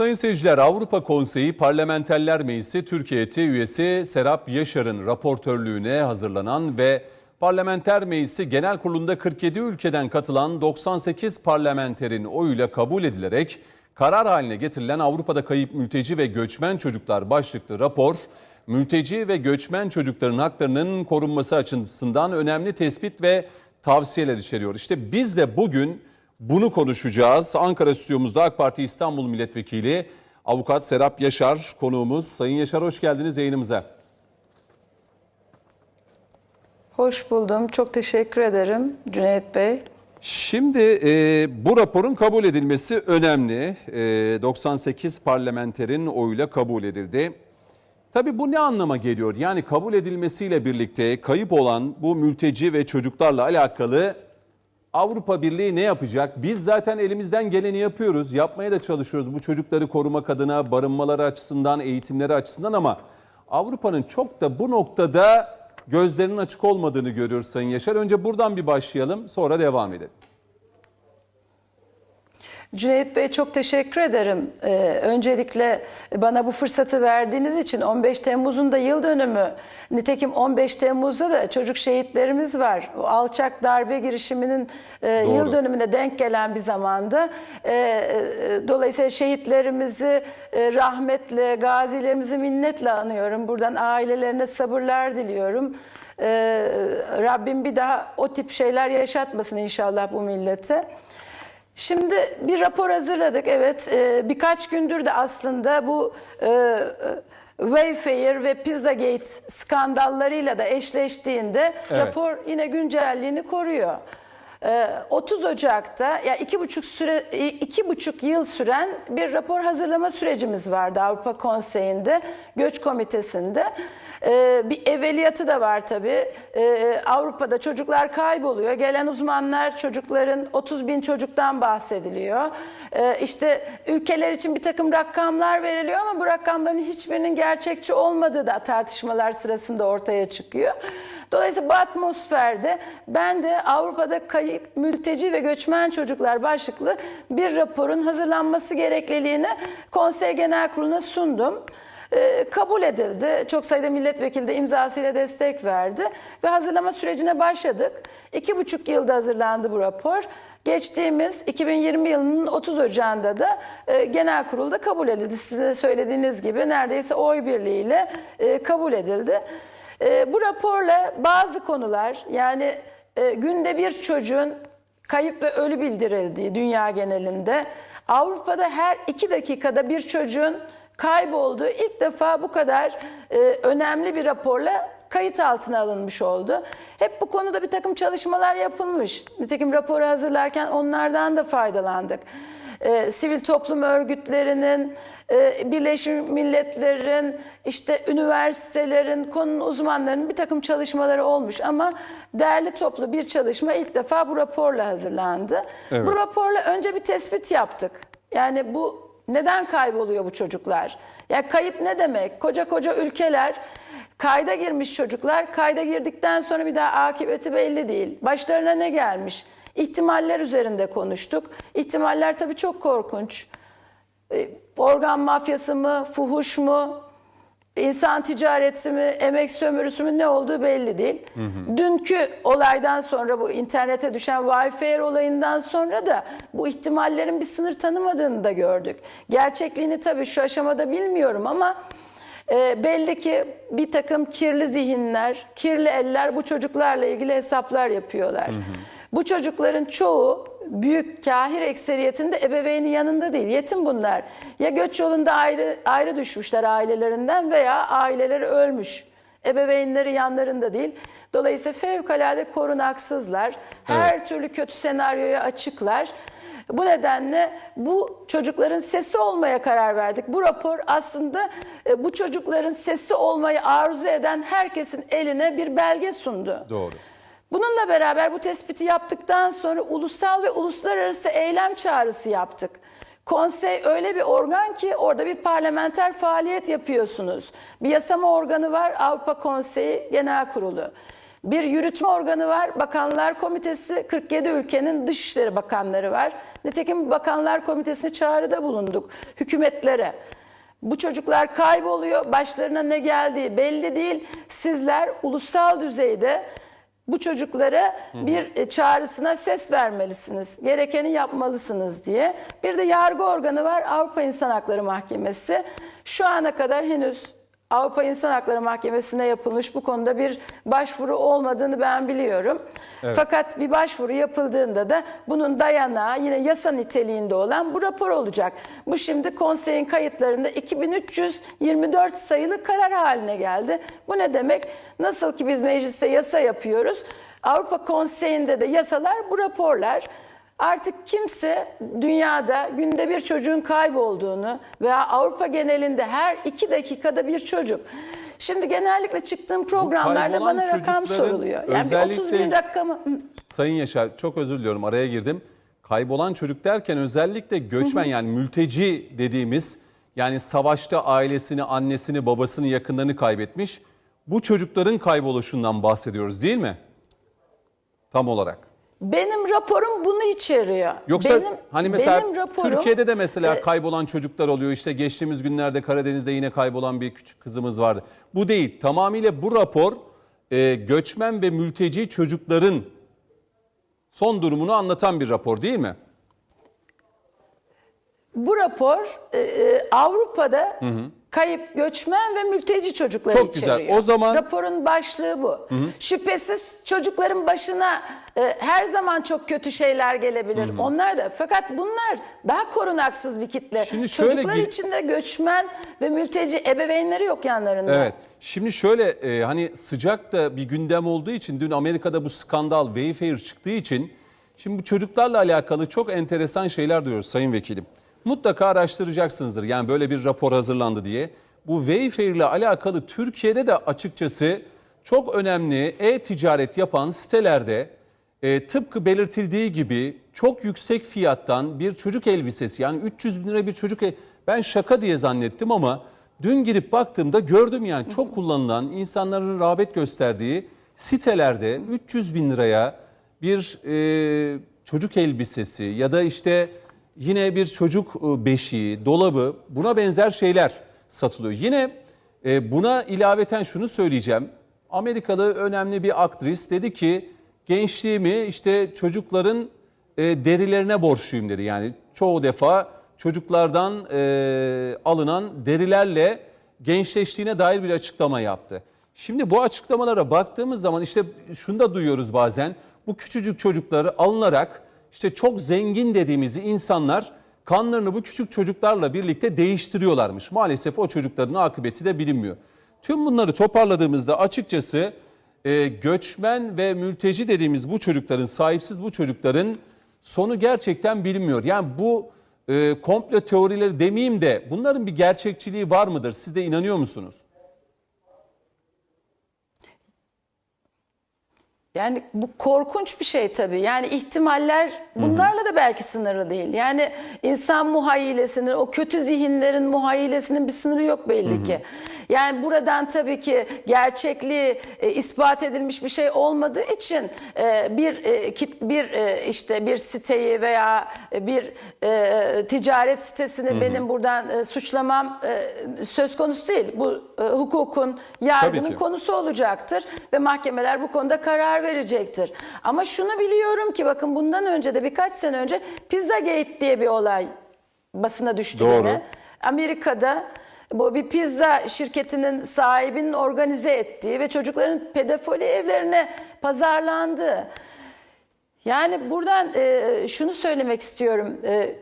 Sayın seyirciler Avrupa Konseyi Parlamenterler Meclisi Türkiye Heyeti üyesi Serap Yaşar'ın raportörlüğüne hazırlanan ve Parlamenter Meclisi Genel Kurulu'nda 47 ülkeden katılan 98 parlamenterin oyuyla kabul edilerek karar haline getirilen Avrupa'da kayıp mülteci ve göçmen çocuklar başlıklı rapor, mülteci ve göçmen çocukların haklarının korunması açısından önemli tespit ve tavsiyeler içeriyor. İşte biz de bugün bunu konuşacağız. Ankara stüdyomuzda AK Parti İstanbul Milletvekili Avukat Serap Yaşar konuğumuz. Sayın Yaşar hoş geldiniz yayınımıza. Hoş buldum. Çok teşekkür ederim Cüneyt Bey. Şimdi e, bu raporun kabul edilmesi önemli. E, 98 parlamenterin oyuyla kabul edildi. Tabii bu ne anlama geliyor? Yani kabul edilmesiyle birlikte kayıp olan bu mülteci ve çocuklarla alakalı Avrupa Birliği ne yapacak? Biz zaten elimizden geleni yapıyoruz. Yapmaya da çalışıyoruz bu çocukları korumak adına, barınmaları açısından, eğitimleri açısından ama Avrupa'nın çok da bu noktada gözlerinin açık olmadığını görüyoruz Sayın Yaşar. Önce buradan bir başlayalım, sonra devam edelim. Cüneyt Bey çok teşekkür ederim. Ee, öncelikle bana bu fırsatı verdiğiniz için 15 Temmuz'un da yıl dönümü. Nitekim 15 Temmuz'da da çocuk şehitlerimiz var. O alçak darbe girişiminin e, Doğru. yıl dönümüne denk gelen bir zamanda. E, e, dolayısıyla şehitlerimizi e, rahmetle, gazilerimizi minnetle anıyorum. Buradan ailelerine sabırlar diliyorum. E, Rabbim bir daha o tip şeyler yaşatmasın inşallah bu millete. Şimdi bir rapor hazırladık. Evet e, birkaç gündür de aslında bu e, e, Wayfair ve Pizzagate skandallarıyla da eşleştiğinde Evet. rapor yine güncelliğini koruyor. E, 30 Ocak'ta ya iki buçuk süre i- iki buçuk yıl süren bir rapor hazırlama sürecimiz vardı Avrupa Konseyi'nde, Göç Komitesi'nde. E, bir evveliyatı da var tabii. E, Avrupa'da çocuklar kayboluyor. Gelen uzmanlar çocukların 30 bin çocuktan bahsediliyor. E, işte ülkeler için bir takım rakamlar veriliyor ama bu rakamların hiçbirinin gerçekçi olmadığı da tartışmalar sırasında ortaya çıkıyor. Dolayısıyla bu atmosferde ben de Avrupa'da kayıp mülteci ve göçmen çocuklar başlıklı bir raporun hazırlanması gerekliliğini Konsey Genel Kurulu'na sundum. Ee, kabul edildi. Çok sayıda milletvekili de imzasıyla destek verdi ve hazırlama sürecine başladık. İki buçuk yılda hazırlandı bu rapor. Geçtiğimiz 2020 yılının 30 Ocağı'nda da e, genel kurulda kabul edildi. Size söylediğiniz gibi neredeyse oy birliğiyle e, kabul edildi. E, bu raporla bazı konular yani e, günde bir çocuğun kayıp ve ölü bildirildiği dünya genelinde Avrupa'da her iki dakikada bir çocuğun kaybolduğu ilk defa bu kadar e, önemli bir raporla kayıt altına alınmış oldu. Hep bu konuda bir takım çalışmalar yapılmış. Nitekim raporu hazırlarken onlardan da faydalandık. E, sivil toplum örgütlerinin, e, Birleşmiş Milletler'in, işte üniversitelerin, konunun uzmanlarının bir takım çalışmaları olmuş ama derli toplu bir çalışma ilk defa bu raporla hazırlandı. Evet. Bu raporla önce bir tespit yaptık. Yani bu neden kayboluyor bu çocuklar? Ya kayıp ne demek? Koca koca ülkeler kayda girmiş çocuklar. Kayda girdikten sonra bir daha akıbeti belli değil. Başlarına ne gelmiş? İhtimaller üzerinde konuştuk. İhtimaller tabii çok korkunç. E, Organ mafyası mı, fuhuş mu, insan ticareti mi, emek sömürüsü mü ne olduğu belli değil. Dünkü olaydan sonra bu internete düşen Wi-Fi olayından sonra da bu ihtimallerin bir sınır tanımadığını da gördük. Gerçekliğini tabii şu aşamada bilmiyorum ama e, belli ki bir takım kirli zihinler, kirli eller bu çocuklarla ilgili hesaplar yapıyorlar. Bu çocukların çoğu büyük kahir ekseriyetinde ebeveyni yanında değil. Yetim bunlar. Ya göç yolunda ayrı ayrı düşmüşler ailelerinden veya aileleri ölmüş. Ebeveynleri yanlarında değil. Dolayısıyla fevkalade korunaksızlar. Her türlü kötü senaryoya açıklar. Bu nedenle bu çocukların sesi olmaya karar verdik. Bu rapor aslında e, bu çocukların sesi olmayı arzu eden herkesin eline bir belge sundu. Doğru. Bununla beraber bu tespiti yaptıktan sonra ulusal ve uluslararası eylem çağrısı yaptık. Konsey öyle bir organ ki orada bir parlamenter faaliyet yapıyorsunuz. Bir yasama organı var Avrupa Konseyi Genel Kurulu. Bir yürütme organı var, Bakanlar Komitesi, 47 ülkenin Dışişleri Bakanları var. Nitekim Bakanlar Komitesi'ne çağrıda bulunduk hükümetlere. Bu çocuklar kayboluyor, başlarına ne geldiği belli değil. Sizler ulusal düzeyde bu çocuklara bir e, çağrısına ses vermelisiniz. Gerekeni yapmalısınız diye. Bir de yargı organı var Avrupa İnsan Hakları Mahkemesi. Şu ana kadar henüz Avrupa İnsan Hakları Mahkemesi'ne yapılmış bu konuda bir başvuru olmadığını ben biliyorum. Fakat bir başvuru yapıldığında da bunun dayanağı yine yasa niteliğinde olan bu rapor olacak. Bu şimdi konseyin kayıtlarında 2324 sayılı karar haline geldi. Bu ne demek? Nasıl ki biz mecliste yasa yapıyoruz, Avrupa Konseyi'nde de yasalar bu raporlar. Artık kimse dünyada günde bir çocuğun kaybolduğunu veya Avrupa genelinde her iki dakikada bir çocuk. Şimdi genellikle çıktığım programlarda bana rakam soruluyor. Yani bir özellikle- 30 bin rakamı... Sayın Yaşar çok özür diliyorum araya girdim. Kaybolan çocuk derken özellikle göçmen yani mülteci dediğimiz yani savaşta ailesini, annesini, babasını, yakınlarını kaybetmiş bu çocukların kayboluşundan bahsediyoruz değil mi? Tam olarak. Benim raporum bunu içeriyor. Yoksa benim, hani mesela benim raporum, Türkiye'de de mesela e, kaybolan çocuklar oluyor. İşte geçtiğimiz günlerde Karadeniz'de yine kaybolan bir küçük kızımız vardı. Bu değil. Tamamıyla bu rapor e, göçmen ve mülteci çocukların son durumunu anlatan bir rapor değil mi? Bu rapor e, e, Avrupa'da kayıp göçmen ve mülteci çocukları Çok güzel. içeriyor. O zaman- Raporun başlığı bu. Şüphesiz çocukların başına e, her zaman çok kötü şeyler gelebilir. Onlar da fakat bunlar daha korunaksız bir kitle. Şimdi şöyle Çocuklar gi- içinde göçmen ve mülteci ebeveynleri yok yanlarında. Evet. Şimdi şöyle e, hani sıcak da bir gündem olduğu için dün Amerika'da bu skandal Wayfair çıktığı için şimdi bu çocuklarla alakalı çok enteresan şeyler duyuyoruz Sayın Vekilim. Mutlaka araştıracaksınızdır yani böyle bir rapor hazırlandı diye. Bu Wayfair ile alakalı Türkiye'de de açıkçası çok önemli e-ticaret yapan sitelerde e, tıpkı belirtildiği gibi çok yüksek fiyattan bir çocuk elbisesi yani 300 bin lira bir çocuk ben şaka diye zannettim ama dün girip baktığımda gördüm yani çok kullanılan insanların rağbet gösterdiği sitelerde 300 bin liraya bir e, çocuk elbisesi ya da işte yine bir çocuk e, beşiği, dolabı buna benzer şeyler satılıyor. Yine e, buna ilaveten şunu söyleyeceğim. Amerikalı önemli bir aktris dedi ki gençliğimi işte çocukların e, derilerine borçluyum dedi. Yani çoğu defa çocuklardan alınan derilerle gençleştiğine dair bir açıklama yaptı. Şimdi bu açıklamalara baktığımız zaman işte şunu da duyuyoruz bazen. Bu küçücük çocukları alınarak işte çok zengin dediğimiz insanlar kanlarını bu küçük çocuklarla birlikte değiştiriyorlarmış. Maalesef o çocukların akıbeti de bilinmiyor. Tüm bunları toparladığımızda açıkçası e, göçmen ve mülteci dediğimiz bu çocukların, sahipsiz bu çocukların sonu gerçekten bilinmiyor. Yani bu e, komplo teorileri demeyeyim de bunların bir gerçekçiliği var mıdır? Siz de inanıyor musunuz? Yani bu korkunç bir şey tabii. Yani ihtimaller bunlarla da belki sınırlı değil. Yani insan muhayyilesinin, o kötü zihinlerin muhayyilesinin bir sınırı yok belli ki. Yani buradan tabii ki gerçekliği e, ispat edilmiş bir şey olmadığı için e, bir e, kit bir e, işte bir siteyi veya e, bir e, ticaret sitesini benim buradan e, suçlamam e, söz konusu değil. Bu e, hukukun, yargının ki. konusu olacaktır ve mahkemeler bu konuda karar verecektir. Ama şunu biliyorum ki bakın bundan önce de birkaç sene önce Pizzagate diye bir olay basına düştü Doğru. yine. Amerika'da bu bir pizza şirketinin sahibinin organize ettiği ve çocukların pedofili evlerine pazarlandığı. Yani buradan e, şunu söylemek istiyorum. E,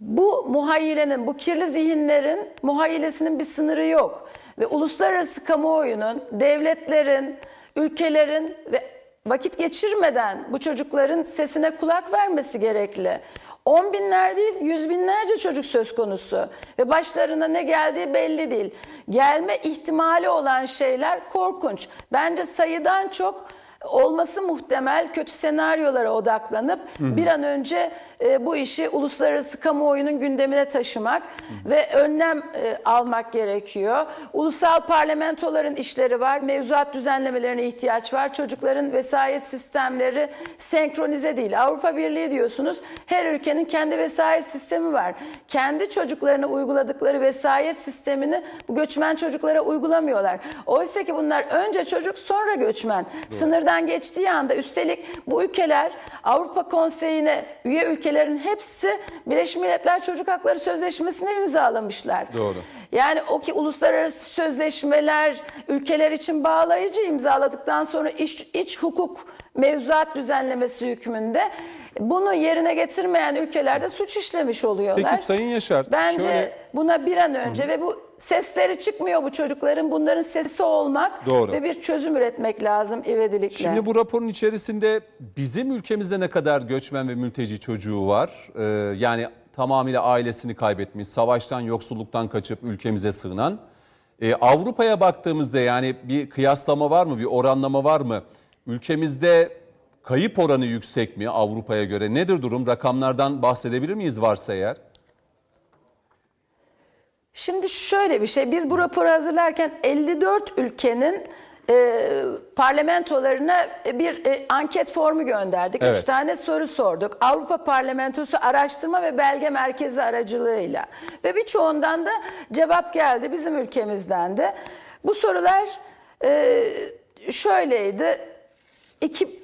bu muhayyilenin, bu kirli zihinlerin muhayyilesinin bir sınırı yok. Ve uluslararası kamuoyunun, devletlerin, ülkelerin ve vakit geçirmeden bu çocukların sesine kulak vermesi gerekli. On binler değil, yüz binlerce çocuk söz konusu ve başlarına ne geldiği belli değil. Gelme ihtimali olan şeyler korkunç. Bence sayıdan çok olması muhtemel kötü senaryolara odaklanıp bir an önce e, bu işi uluslararası kamuoyunun gündemine taşımak ve önlem e, almak gerekiyor. Ulusal parlamentoların işleri var. Mevzuat düzenlemelerine ihtiyaç var. Çocukların vesayet sistemleri senkronize değil. Avrupa Birliği diyorsunuz. Her ülkenin kendi vesayet sistemi var. Kendi çocuklarına uyguladıkları vesayet sistemini bu göçmen çocuklara uygulamıyorlar. Oysa ki bunlar önce çocuk sonra göçmen. Sınırdan geçtiği anda üstelik bu ülkeler Avrupa Konseyi'ne üye ülkelerin hepsi Birleşmiş Milletler Çocuk Hakları Sözleşmesi'ne imzalamışlar. Doğru. Yani o ki uluslararası sözleşmeler ülkeler için bağlayıcı imzaladıktan sonra iç, iç hukuk mevzuat düzenlemesi hükmünde bunu yerine getirmeyen ülkelerde suç işlemiş oluyorlar. Peki Sayın Yaşar, Bence şöyle- buna bir an önce ve bu sesleri çıkmıyor bu çocukların bunların sesi olmak Doğru. ve bir çözüm üretmek lazım ivedilikle. Şimdi bu raporun içerisinde bizim ülkemizde ne kadar göçmen ve mülteci çocuğu var? Ee, yani tamamıyla ailesini kaybetmiş, savaştan, yoksulluktan kaçıp ülkemize sığınan. Ee, Avrupa'ya baktığımızda yani bir kıyaslama var mı, bir oranlama var mı? Ülkemizde kayıp oranı yüksek mi Avrupa'ya göre? Nedir durum? Rakamlardan bahsedebilir miyiz varsa eğer? Şimdi şöyle bir şey, biz bu raporu hazırlarken 54 ülkenin e, parlamentolarına bir e, anket formu gönderdik. Evet. Üç tane soru sorduk. Avrupa Parlamentosu Araştırma ve Belge Merkezi aracılığıyla. Ve birçoğundan da cevap geldi bizim ülkemizden de. Bu sorular e, şöyleydi. İki,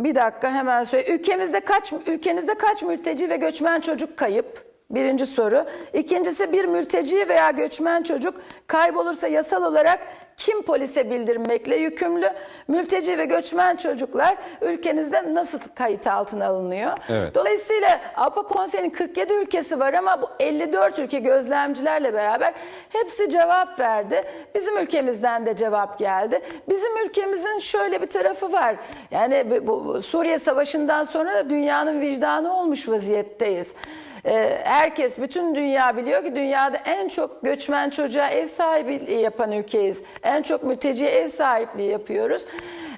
bir dakika hemen söyle. Ülkemizde kaç ülkenizde kaç mülteci ve göçmen çocuk kayıp? Birinci soru. İkincisi bir mülteci veya göçmen çocuk kaybolursa yasal olarak kim polise bildirmekle yükümlü? Mülteci ve göçmen çocuklar ülkenizde nasıl kayıt altına alınıyor? Evet. Dolayısıyla Avrupa Konseyi'nin 47 ülkesi var ama bu 54 ülke gözlemcilerle beraber hepsi cevap verdi. Bizim ülkemizden de cevap geldi. Bizim ülkemizin şöyle bir tarafı var. Yani bu- Suriye Savaşı'ndan sonra da dünyanın vicdanı olmuş vaziyetteyiz. Ee, herkes, bütün dünya biliyor ki dünyada en çok göçmen çocuğa ev sahipliği yapan ülkeyiz. En çok mülteciye ev sahipliği yapıyoruz.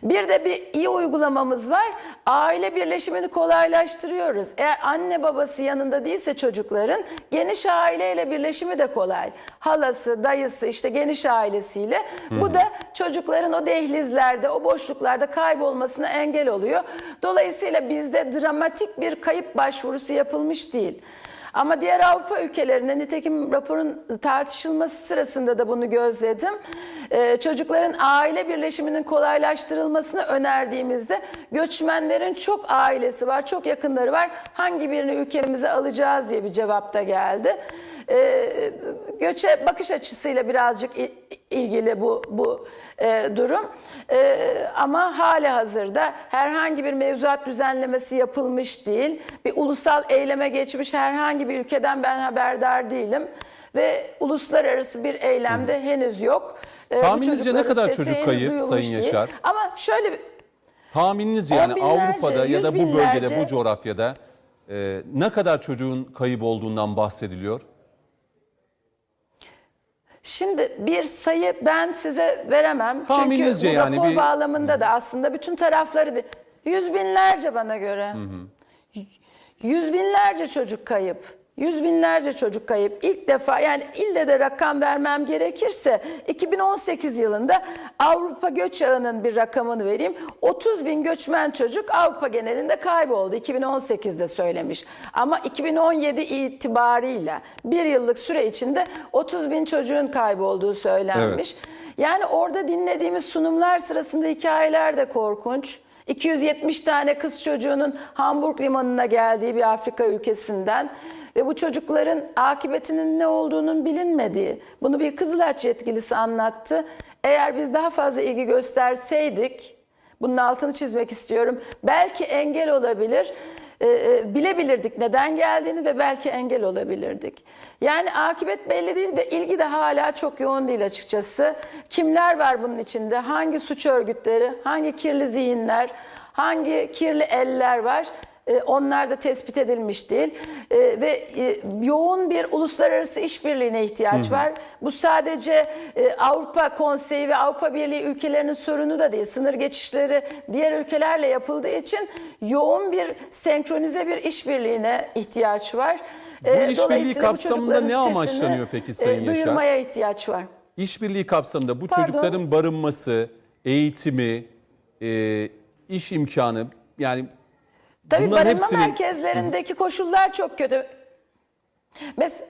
Bir de bir iyi uygulamamız var. Aile birleşimini kolaylaştırıyoruz. Eğer anne babası yanında değilse çocukların geniş aileyle birleşimi de kolay. Halası, dayısı işte geniş ailesiyle. Bu da çocukların o dehlizlerde, o boşluklarda kaybolmasına engel oluyor. Dolayısıyla bizde dramatik bir kayıp başvurusu yapılmış değil. Ama diğer Avrupa ülkelerinde nitekim raporun tartışılması sırasında da bunu gözledim. Ee, çocukların aile birleşiminin kolaylaştırılmasını önerdiğimizde göçmenlerin çok ailesi var, çok yakınları var. Hangi birini ülkemize alacağız diye bir cevap da geldi. Ee, göçe bakış açısıyla birazcık il- ilgili bu bu e, durum. E, ama hali hazırda herhangi bir mevzuat düzenlemesi yapılmış değil. Bir ulusal eyleme geçmiş herhangi bir ülkeden ben haberdar değilim. Ve uluslararası bir eylemde henüz yok. E, bu Tahmininizce ne çocukların kadar sesi çocuk henüz kayıp duyulmuş Sayın değil. Yaşar? Ama şöyle bir- Tahmininiz yani binlerce, Avrupa'da ya da bu bölgede, binlerce. bu coğrafyada e, ne kadar çocuğun kayıp olduğundan bahsediliyor? Şimdi bir sayı ben size veremem. Tahmininizce Çünkü bu yani rapor bir- bağlamında da aslında bütün tarafları de- yüz binlerce bana göre. Yüz binlerce çocuk kayıp. Yüz binlerce çocuk kayıp. İlk defa yani ille de rakam vermem gerekirse 2018 yılında Avrupa göç ağının bir rakamını vereyim. 30 bin göçmen çocuk Avrupa genelinde kayboldu. 2018'de söylemiş. Ama 2017 itibarıyla bir yıllık süre içinde 30 bin çocuğun kaybolduğu söylenmiş. Yani orada dinlediğimiz sunumlar sırasında hikayeler de korkunç. 270 tane kız çocuğunun Hamburg limanına geldiği bir Afrika ülkesinden ve bu çocukların akıbetinin ne olduğunun bilinmediği. Bunu bir Kızılaç yetkilisi anlattı. Eğer biz daha fazla ilgi gösterseydik, bunun altını çizmek istiyorum. Belki engel olabilir. e, e, bilebilirdik neden geldiğini ve belki engel olabilirdik. Yani akıbet belli değil ve ilgi de hala çok yoğun değil açıkçası. Kimler var bunun içinde? Hangi suç örgütleri? Hangi kirli zihinler? Hangi kirli eller var? E, onlar da tespit edilmiş değil. E, ve e, yoğun bir uluslararası işbirliğine ihtiyaç var. Bu sadece e, Avrupa Konseyi ve Avrupa Birliği ülkelerinin sorunu da değil. Sınır geçişleri diğer ülkelerle yapıldığı için yoğun bir senkronize bir işbirliğine ihtiyaç var. Bu E, işbirliği kapsamında ne amaçlanıyor peki Sayın e, Yaşar? Duyurmaya ihtiyaç var. İşbirliği kapsamında bu Pardon. çocukların barınması, eğitimi, e, iş imkanı yani Tabii bunların barınma hepsini merkezlerindeki koşullar çok kötü. Mes-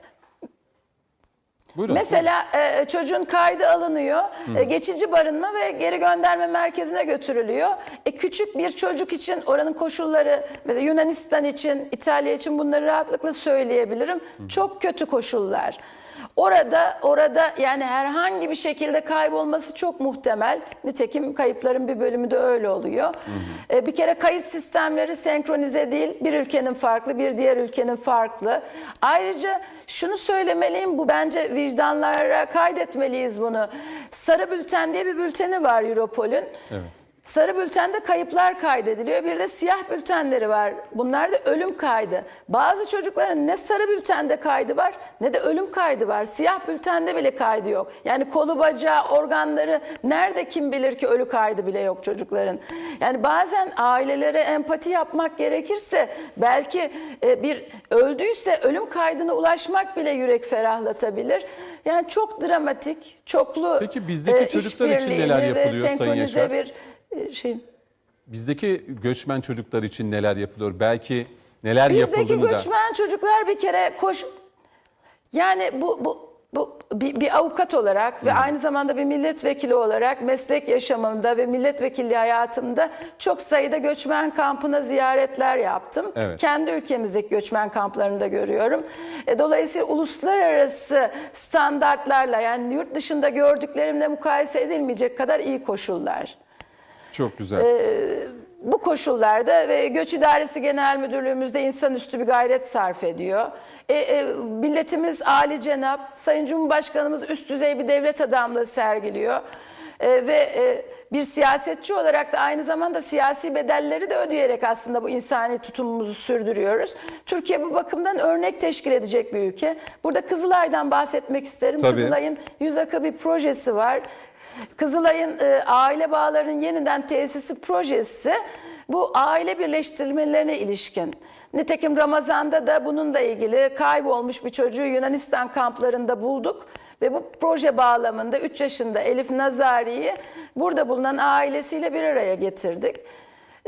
Buyurun. Mesela e, çocuğun kaydı alınıyor, e, geçici barınma ve geri gönderme merkezine götürülüyor. E, küçük bir çocuk için oranın koşulları, mesela Yunanistan için, İtalya için bunları rahatlıkla söyleyebilirim. Çok kötü koşullar. Orada orada yani herhangi bir şekilde kaybolması çok muhtemel. Nitekim kayıpların bir bölümü de öyle oluyor. E, bir kere kayıt sistemleri senkronize değil. Bir ülkenin farklı, bir diğer ülkenin farklı. Ayrıca şunu söylemeliyim, bu bence vicdanlara kaydetmeliyiz bunu. Sarı Bülten diye bir bülteni var Europol'ün. Evet. Sarı bültende kayıplar kaydediliyor. Bir de siyah bültenleri var. Bunlar da ölüm kaydı. Bazı çocukların ne sarı bültende kaydı var ne de ölüm kaydı var. Siyah bültende bile kaydı yok. Yani kolu bacağı, organları nerede kim bilir ki ölü kaydı bile yok çocukların. Yani bazen ailelere empati yapmak gerekirse belki e, bir öldüyse ölüm kaydına ulaşmak bile yürek ferahlatabilir. Yani çok dramatik, çoklu Peki bizdeki çocuklar için neler yapılıyor Sayın Yaşar? bir e, şey. bizdeki göçmen çocuklar için neler yapılıyor? Belki neler Bizdeki yapıldığını da göçmen çocuklar bir kere koş yani bu bu bu bir, bir avukat olarak ve aynı zamanda bir milletvekili olarak meslek yaşamımda ve milletvekilliği hayatımda çok sayıda göçmen kampına ziyaretler yaptım. Evet. Kendi ülkemizdeki göçmen kamplarını da görüyorum. E, dolayısıyla uluslararası standartlarla yani yurt dışında gördüklerimle mukayese edilmeyecek kadar iyi koşullar. Çok güzel. Bu koşullarda ve Göç İdaresi Genel Müdürlüğümüzde insanüstü bir gayret sarf ediyor. E, e, milletimiz Ali Cenap, Sayın Cumhurbaşkanımız üst düzey bir devlet adamlığı sergiliyor. E, ve e, bir siyasetçi olarak da aynı zamanda siyasi bedelleri de ödeyerek aslında bu insani tutumumuzu sürdürüyoruz. Türkiye bu bakımdan örnek teşkil edecek bir ülke. Burada Kızılay'dan bahsetmek isterim. Tabii. Kızılay'ın yüz akı bir projesi var. Kızılay'ın e, aile bağlarının yeniden tesisi projesi bu aile birleştirmelerine ilişkin. Nitekim Ramazan'da da bununla ilgili kaybolmuş bir çocuğu Yunanistan kamplarında bulduk ve bu proje bağlamında 3 yaşında Elif Nazari'yi burada bulunan ailesiyle bir araya getirdik.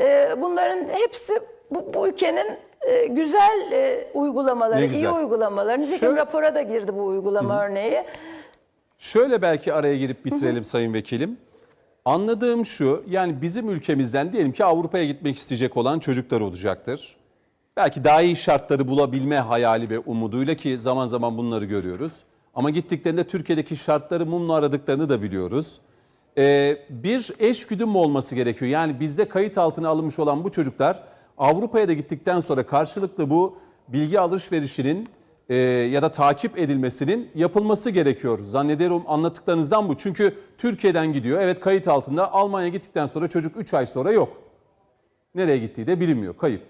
E, bunların hepsi bu, bu ülkenin e, güzel e, uygulamaları, Ne iyi güzel. uygulamaları. Nitekim Şöyle- rapora da girdi bu uygulama örneği. Şöyle belki araya girip bitirelim Sayın Vekilim. Anladığım şu, yani bizim ülkemizden diyelim ki Avrupa'ya gitmek isteyecek olan çocuklar olacaktır. Belki daha iyi şartları bulabilme hayali ve umuduyla ki zaman zaman bunları görüyoruz. Ama gittiklerinde Türkiye'deki şartları mumla aradıklarını da biliyoruz. Ee, bir eşgüdüm mü olması gerekiyor? Yani bizde kayıt altına alınmış olan bu çocuklar Avrupa'ya da gittikten sonra karşılıklı bu bilgi alışverişinin e, ya da takip edilmesinin yapılması gerekiyor. Zannederim anlattıklarınızdan bu. Çünkü Türkiye'den gidiyor. Evet kayıt altında. Almanya gittikten sonra çocuk 3 ay sonra yok. Nereye gittiği de bilinmiyor. Kayıp.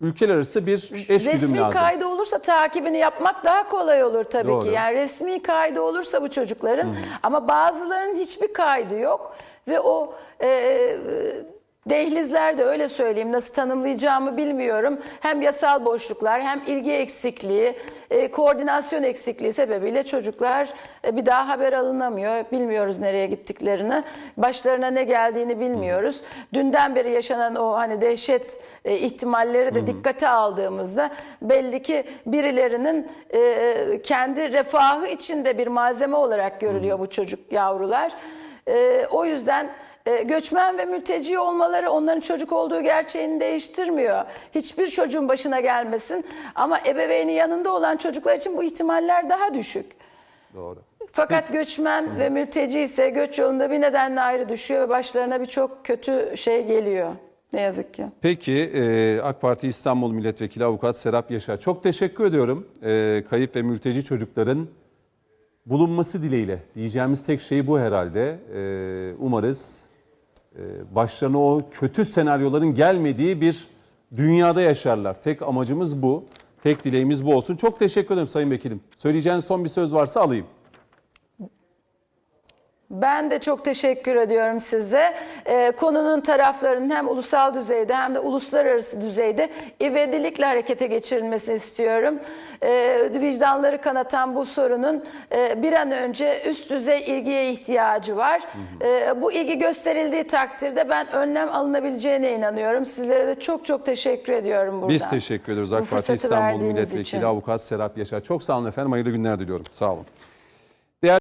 Ülkeler arası bir eşgüdüm Resmi lazım. kaydı olursa takibini yapmak daha kolay olur tabii Doğru. ki. Yani resmi kaydı olursa bu çocukların ama bazılarının hiçbir kaydı yok ve o e, dehlizlerde öyle söyleyeyim nasıl tanımlayacağımı bilmiyorum. Hem yasal boşluklar hem ilgi eksikliği, e, koordinasyon eksikliği sebebiyle çocuklar e, bir daha haber alınamıyor. Bilmiyoruz nereye gittiklerini. Başlarına ne geldiğini bilmiyoruz. Dünden beri yaşanan o hani dehşet e, ihtimalleri de dikkate aldığımızda belli ki birilerinin e, kendi refahı içinde bir malzeme olarak görülüyor bu çocuk yavrular. E, o yüzden e, göçmen ve mülteci olmaları onların çocuk olduğu gerçeğini değiştirmiyor. Hiçbir çocuğun başına gelmesin ama ebeveyni yanında olan çocuklar için bu ihtimaller daha düşük. Doğru. Fakat göçmen ve mülteci ise göç yolunda bir nedenle ayrı düşüyor ve başlarına birçok kötü şey geliyor. Ne yazık ki. Peki e, AK Parti İstanbul Milletvekili Avukat Serap Yaşar. Çok teşekkür ediyorum. E, kayıp ve mülteci çocukların bulunması dileğiyle. Diyeceğimiz tek şey bu herhalde. E, umarız başlarına o kötü senaryoların gelmediği bir dünyada yaşarlar. Tek amacımız bu. Tek dileğimiz bu olsun. Çok teşekkür ederim Sayın Vekilim. Söyleyeceğiniz son bir söz varsa alayım. Ben de çok teşekkür ediyorum size. Ee, konunun taraflarının hem ulusal düzeyde hem de uluslararası düzeyde ivedilikle harekete geçirilmesini istiyorum. Ee, vicdanları kanatan bu sorunun e, bir an önce üst düzey ilgiye ihtiyacı var. Ee, bu ilgi gösterildiği takdirde ben önlem alınabileceğine inanıyorum. Sizlere de çok çok teşekkür ediyorum buradan. Biz teşekkür ediyoruz AK Parti İstanbul Milletvekili için. Avukat Serap Yaşar. Çok sağ olun efendim. Hayırlı günler diliyorum. Sağ olun.